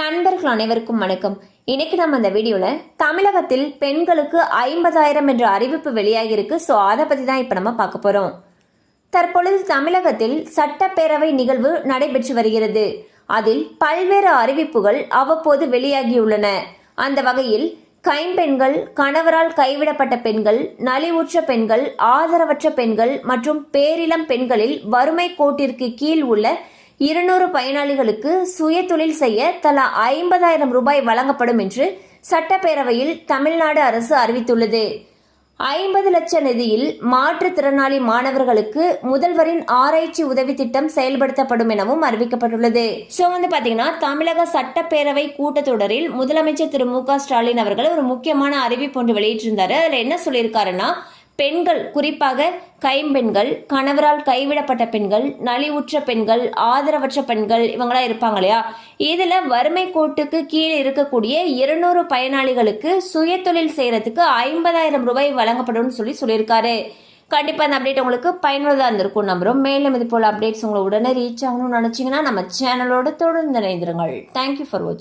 நண்பர்கள் அனைவருக்கும் வணக்கம். இன்னைக்கு நம்ம அந்த வீடியோல தமிழகத்தில் பெண்களுக்கு ஐம்பதாயிரம் என்ற அறிவிப்பு வெளியாகியிருக்கு. ஸோ அதை பத்தி தான் இப்போ நம்ம பார்க்க போறோம். தற்பொழுது தமிழகத்தில் சட்டப்பேரவை நிகழ்வு நடைபெற்று வருகிறது. அதில் பல்வேறு அறிவிப்புகள் அவ்வப்போது வெளியாகியுள்ளன. அந்த வகையில் கைம்பெண்கள் கணவரால் கைவிடப்பட்ட பெண்கள் நலிவுற்ற பெண்கள் ஆதரவற்ற பெண்கள் மற்றும் பேரிளம் பெண்களில் வறுமை கோட்டிற்கு கீழ் உள்ள இருநூறு பயனாளிகளுக்கு சுயதொழில் செய்ய தலா ஐம்பதாயிரம் ரூபாய் வழங்கப்படும் என்று சட்டப்பேரவையில் தமிழ்நாடு அரசு அறிவித்துள்ளது. ஐம்பது லட்ச நிதியில் மாற்றுத்திறனாளி மாணவர்களுக்கு முதல்வரின் ஆராய்ச்சி உதவி திட்டம் செயல்படுத்தப்படும் எனவும் அறிவிக்கப்பட்டுள்ளது. ஸோ வந்து பாத்தீங்கன்னா தமிழக சட்டப்பேரவை கூட்டத்தொடரில் முதலமைச்சர் திரு மு க ஸ்டாலின் அவர்கள் ஒரு முக்கியமான அறிவிப்பு ஒன்று வெளியிட்டிருந்தாரு. அதுல என்ன சொல்லியிருக்காருன்னா பெண்கள் குறிப்பாக கைம்பெண்கள் கணவரால் கைவிடப்பட்ட பெண்கள் நலிவுற்ற பெண்கள் ஆதரவற்ற பெண்கள் இவங்களாம் இருப்பாங்க இல்லையா? இதில் வறுமை கோட்டுக்கு கீழே இருக்கக்கூடிய இருநூறு பயனாளிகளுக்கு சுயதொழில் செய்கிறதுக்கு ஐம்பதாயிரம் ரூபாய் வழங்கப்படும் சொல்லி சொல்லியிருக்காரு. கண்டிப்பாக அந்த அப்டேட் உங்களுக்கு பயனுள்ளதாக இருந்திருக்கும் நம்புறோம். மேலும் இது போல் அப்டேட்ஸ் உங்களை உடனே ரீச் ஆகணும்னு நினச்சிங்கன்னா நம்ம சேனலோட தொடர்ந்து இணைந்திருங்கள். தேங்க்யூ ஃபார் வாட்சிங்